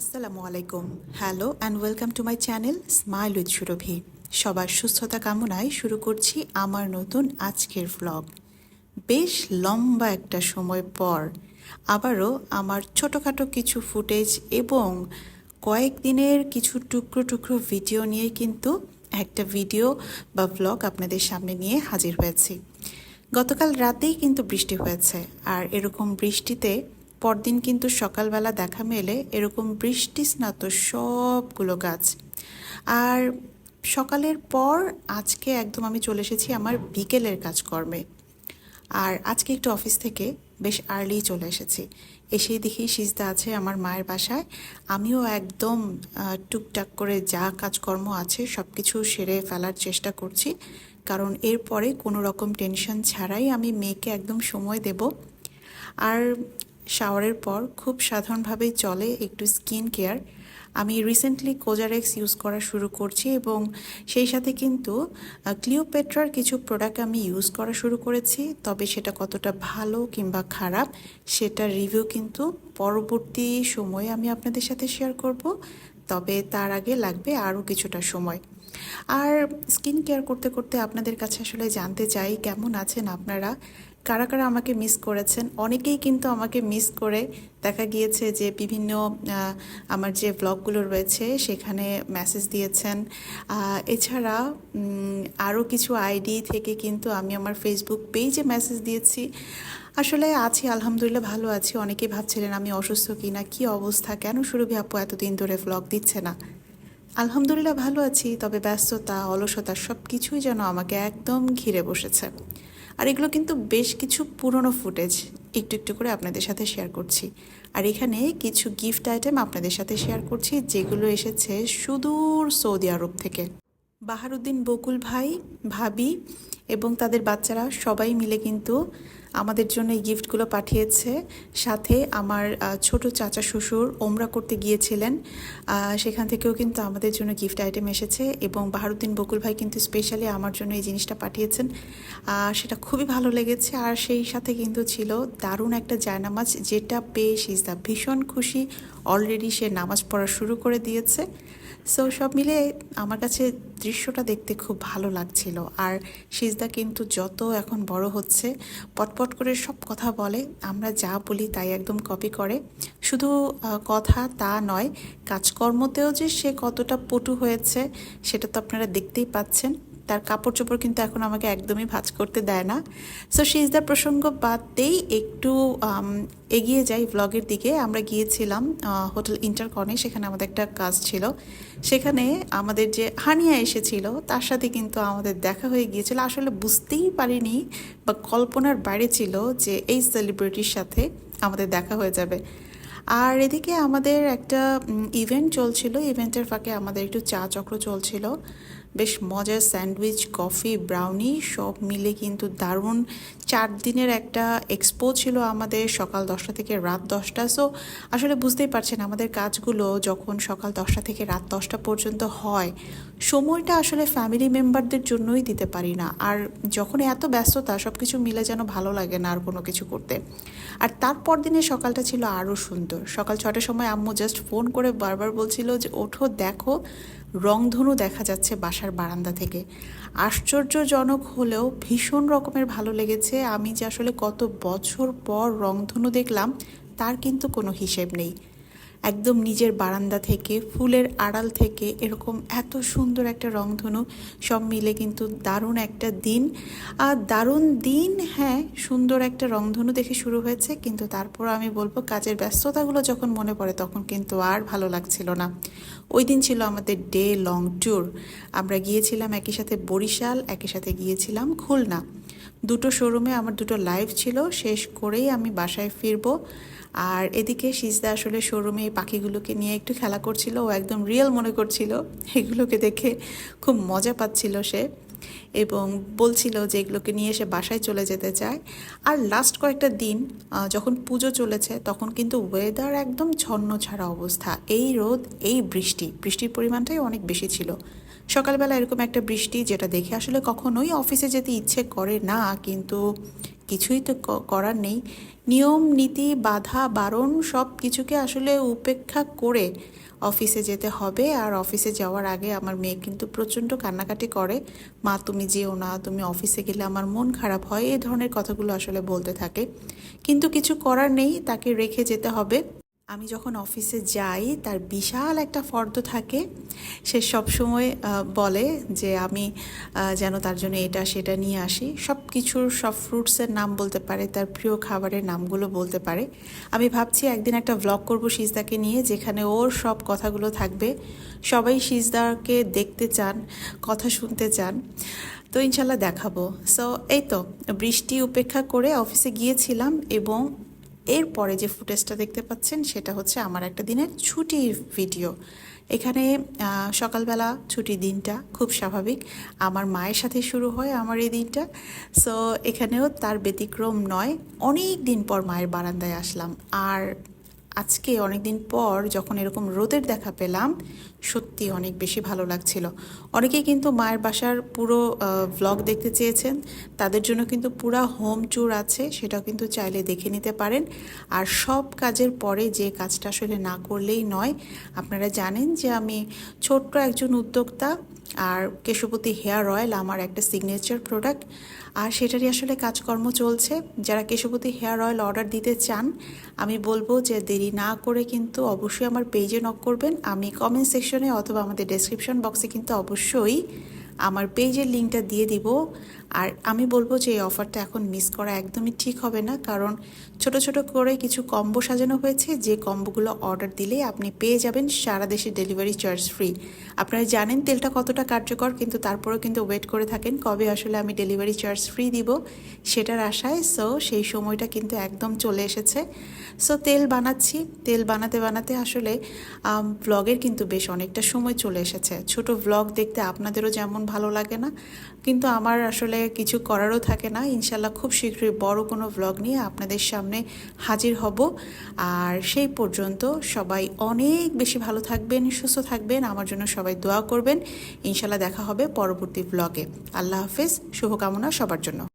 আসসালামু আলাইকুম। Hello and welcome to my channel smile with Surabhi সবার সুস্থতা কামনায় শুরু করছি আমার নতুন আজকের ভ্লগ বেশ লম্বা একটা সময় পর আবারও আমার ছোটোখাটো কিছু ফুটেজ এবং কয়েকদিনের কিছু টুকরো টুকরো ভিডিও নিয়ে কিন্তু একটা ভিডিও বা ভ্লগ আপনাদের সামনে নিয়ে হাজির হয়েছি। গতকাল রাতেই কিন্তু বৃষ্টি হয়েছে, আর এরকম বৃষ্টিতে পরদিন কিন্তু সকালবেলা দেখা মেলে এরকম বৃষ্টি স্নাত সবগুলো গাছ। আর সকালের পর আজকে একদম আমি চলে এসেছি আমার বিকেলের কাজকর্মে। আর আজকে একটু অফিস থেকে বেশ আর্লি চলে এসেছি। এসেই দেখি সিজদা আছে আমার মায়ের বাসায়। আমিও একদম টুকটাক করে যা কাজকর্ম আছে সব কিছু সেরে ফেলার চেষ্টা করছি। কারণ এরপরে কোনো রকম টেনশন ছাড়াই আমি মেয়েকে একদম সময় দেব। আর শাওয়ারের পর খুব সাধারণভাবেই চলে একটু স্কিন কেয়ার আমি রিসেন্টলি কোজারেক্স ইউজ করা শুরু করছি এবং সেই সাথে কিন্তু ক্লিওপেট্রার কিছু প্রোডাক্ট আমি ইউজ করা শুরু করেছি। তবে সেটা কতটা ভালো কিংবা খারাপ, সেটার রিভিউ কিন্তু পরবর্তী সময়ে আমি আপনাদের সাথে শেয়ার করব। তবে তার আগে লাগবে আরও কিছুটা সময়। আর স্কিন কেয়ার করতে করতে আপনাদের কাছে আসলে জানতে চাই, কেমন আছেন আপনারা? কারা কারা আমাকে মিস করেছেন? অনেকেই কিন্তু আমাকে মিস করে দেখা গিয়েছে যে বিভিন্ন আমার যে ব্লগগুলো রয়েছে সেখানে মেসেজ দিয়েছেন। এছাড়া আরও কিছু আইডি থেকে কিন্তু আমি আমার ফেসবুক পেজে মেসেজ দিয়েছি। আসলে আছি, আলহামদুলিল্লাহ ভালো আছি। অনেকেই ভাবছিলেন আমি অসুস্থ কিনা, কি অবস্থা, কেন সুরভি আপু এতদিন ধরে ব্লগ দিচ্ছে না? আলহামদুলিল্লাহ ভালো আছি, তবে ব্যস্ততা, অলসতা সব কিছুই যেন আমাকে একদম ঘিরে বসেছে। আর এগুলো কিন্তু বেশ কিছু পুরনো ফুটেজ একটু একটু করে আপনাদের সাথে শেয়ার করছি। আর এখানে কিছু গিফট আইটেম আপনাদের সাথে শেয়ার করছি যেগুলো এসেছে সুদূর সৌদি আরব থেকে। বাহারুদ্দিন বকুল ভাই, ভাবি এবং তাদের বাচ্চারা সবাই মিলে কিন্তু আমাদের জন্য এই গিফটগুলো পাঠিয়েছে। সাথে আমার ছোট চাচা শ্বশুর ওমরা করতে গিয়েছিলেন। সেখান থেকেও কিন্তু আমাদের জন্য গিফট আইটেম এসেছে এবং বাহারুদ্দিন বকুল ভাই কিন্তু স্পেশালি আমার জন্য এই জিনিসটা পাঠিয়েছেন। সেটা খুবই ভালো লেগেছে আর সেই সাথে কিন্তু ছিল দারুণ একটা জায়নামাজ যেটা পেয়ে সিজদা ভীষণ খুশি। অলরেডি সে নামাজ পড়া শুরু করে দিয়েছে। সো সব মিলে আমার কাছে দৃশ্যটা দেখতে খুব ভালো লাগছিল। আর সিজদা কিন্তু যত এখন বড় হচ্ছে, পটপট করে সব কথা বলে। আমরা যা বলি তাই একদম কপি করে। শুধু কথা তা নয়, কাজকর্মতেও যে সে কতটা পটু হয়েছে, সেটা তো আপনারা দেখতেই পাচ্ছেন। তার কাপড় চোপড় কিন্তু এখন আমাকে একদমই ভাঁজ করতে দেয় না। সো সিজদার প্রসঙ্গ বাদ বাদতেই একটু এগিয়ে যাই ব্লগের দিকে। আমরা গিয়েছিলাম হোটেল ইন্টারকনে সেখানে আমাদের একটা কাজ ছিল। সেখানে আমাদের যে হানিয়া এসেছিল, তার সাথে কিন্তু আমাদের দেখা হয়ে গিয়েছিল। আসলে বুঝতেই পারিনি বা কল্পনার বাইরে ছিল যে এই সেলিব্রিটির সাথে আমাদের দেখা হয়ে যাবে। আর এদিকে আমাদের একটা ইভেন্ট চলছিল। ইভেন্টের ফাঁকে আমাদের একটু চা চক্র চলছিল। বেশ মজার স্যান্ডউইচ কফি ব্রাউনি সব মিলে কিন্তু দারুণ চার দিনের একটা এক্সপো ছিল আমাদের সকাল দশটা থেকে রাত দশটা। সো আসলে বুঝতেই পারছেন আমাদের কাজগুলো যখন সকাল দশটা থেকে রাত দশটা পর্যন্ত হয়, সময়টা আসলে ফ্যামিলি মেম্বারদের জন্যই দিতে পারি না। আর যখন এত ব্যস্ততা সব কিছু মিলে যেন ভালো লাগে না আর কোনো কিছু করতে। আর তারপর দিনে সকালটা ছিল আরও সুন্দর। সকাল ছটার সময় আম্মু জাস্ট ফোন করে বারবার বলছিল যে, ওঠো, দেখো, রংধনু দেখা যাচ্ছে বাসার বারান্দা থেকে। আশ্চর্যজনক হলেও ভীষণ রকমের ভালো লেগেছে। আমি যে আসলে কত বছর পর রংধনু দেখলাম, তার কিন্তু কোনো হিসেব নেই। একদম নিজের বারান্দা থেকে, ফুলের আড়াল থেকে এরকম এত সুন্দর একটা রংধনু, সব মিলে কিন্তু দারুণ একটা দিন। আর দারুণ দিন হ্যাঁ সুন্দর একটা রংধনু দেখে শুরু হয়েছে, কিন্তু তারপর আমি বলব কাজের ব্যস্ততাগুলো যখন মনে পড়ে তখন কিন্তু আর ভালো লাগছিল না। ওই দিন ছিল আমাদের ডে লং ট্যুর। আমরা গিয়েছিলাম একই সাথে বরিশাল, একই সাথে গিয়েছিলাম খুলনা। দুটো শোরুমে আমার দুটো লাইভ ছিল, শেষ করেই আমি বাসায় ফিরবো। আর এদিকে সিজদা আসলে শোরুমে এই পাখিগুলোকে নিয়ে একটু খেলা করছিল, ও একদম রিয়েল মনে করছিল। এগুলোকে দেখে খুব মজা পাচ্ছিল সে এবং বলছিল যে এগুলোকে নিয়ে এসে বাসায় চলে যেতে চায়। আর লাস্ট কয়েকটা দিন যখন পুজো চলেছে, তখন কিন্তু ওয়েদার একদম ছন্ন ছাড়া অবস্থা। এই রোদ, এই বৃষ্টি, বৃষ্টির পরিমাণটাই অনেক বেশি ছিল। সকালবেলা এরকম একটা বৃষ্টি যেটা দেখে আসলে কখনোই অফিসে যেতে ইচ্ছে করে না, কিন্তু কিছুই তো করার নেই। নিয়ম, নীতি, বাধা, বারণ সব কিছুকে আসলে উপেক্ষা করে অফিসে যেতে হবে। আর অফিসে যাওয়ার আগে আমার মেয়ে কিন্তু প্রচণ্ড কান্নাকাটি করে। মা, তুমি যেও না, তুমি অফিসে গেলে আমার মন খারাপ হয়। এই ধরনের কথাগুলো আসলে বলতে থাকে। কিন্তু কিছু করার নেই, তাকে রেখে যেতে হবে। আমি যখন অফিসে যাই, তার বিশাল একটা ফর্দ থাকে। সে সবসময় বলে যে আমি যেন তার জন্য এটা সেটা নিয়ে আসি। সব কিছুর সব ফ্রুটসের নাম বলতে পারে, তার প্রিয় খাবারের নামগুলো বলতে পারে। আমি ভাবছি একদিন একটা ভ্লগ করব সিজদাকে নিয়ে, যেখানে ওর সব কথাগুলো থাকবে। সবাই সিজদাকে দেখতে চান, কথা শুনতে চান। তো ইনশাল্লাহ দেখাবো। সো এই তো, বৃষ্টি উপেক্ষা করে অফিসে গিয়েছিলাম এবং এরপরে যে ফুটেজটা দেখতে পাচ্ছেন, সেটা হচ্ছে আমার একটা দিনের ছুটির ভিডিও। এখানে সকালবেলা ছুটির দিনটা খুব স্বাভাবিক। আমার মায়ের সাথে শুরু হয় আমার এই দিনটা। সো এখানেও তার ব্যতিক্রম নয়। অনেক দিন পর মায়ের বারান্দায় আসলাম। আর আজকে অনেক দিন পর যখন এরকম রোদের দেখা পেলাম, সত্যি অনেক বেশি ভালো লাগছিল। অনেকেই কিন্তু মায়ের বাসার পুরো ভ্লগ দেখতে চেয়েছেন। তাদের জন্য কিন্তু পুরা হোম ট্যুর আছে, সেটাও কিন্তু চাইলে দেখে নিতে পারেন। আর সব কাজের পরে যে কাজটা আসলে না করলেই নয়, আপনারা জানেন যে আমি ছোট্ট একজন উদ্যোক্তা আর কেশবতী হেয়ার অয়েল আমার একটা সিগনেচার প্রোডাক্ট আর সেটারই আসলে কাজকর্ম চলছে। যারা কেশবতী হেয়ার অয়েল অর্ডার দিতে চান, আমি বলব যে দেরি না করে কিন্তু অবশ্যই আমার পেজে নক করবেন। আমি কমেন্ট সেকশনে অথবা আমাদের ডেসক্রিপশন বক্সে কিন্তু অবশ্যই আমার পেজের লিঙ্কটা দিয়ে দিব। আর আমি বলব যে এই অফারটা এখন মিস করা একদমই ঠিক হবে না, কারণ ছোট ছোট করে কিছু কম্বো সাজানো হয়েছে, যে কম্বোগুলো অর্ডার দিলে আপনি পেয়ে যাবেন সারা দেশে ডেলিভারি চার্জ ফ্রি আপনারা জানেন তেলটা কতটা কার্যকর, কিন্তু তারপরেও কিন্তু ওয়েট করে থাকেন কবে আসলে আমি ডেলিভারি চার্জ ফ্রি দিব সেটার আশায়। সো সেই সময়টা কিন্তু একদম চলে এসেছে। সো তেল বানাচ্ছি। তেল বানাতে বানাতে আসলে ব্লগের কিন্তু বেশ অনেকটা সময় চলে এসেছে। ছোট ব্লগ দেখতে আপনাদেরও যেমন ভালো লাগে না, কিন্তু আমার আসলে কিছু করারও থাকে না। ইনশাল্লাহ খুব শীঘ্রই বড় কোনো ব্লগ নিয়ে আপনাদের সামনে হাজির হব। আর সেই পর্যন্ত সবাই অনেক বেশি ভালো থাকবেন, সুস্থ থাকবেন। আমার জন্য সবাই দোয়া করবেন। ইনশাল্লাহ দেখা হবে পরবর্তী ব্লগে আল্লাহ হাফেজ, শুভকামনা সবার জন্য।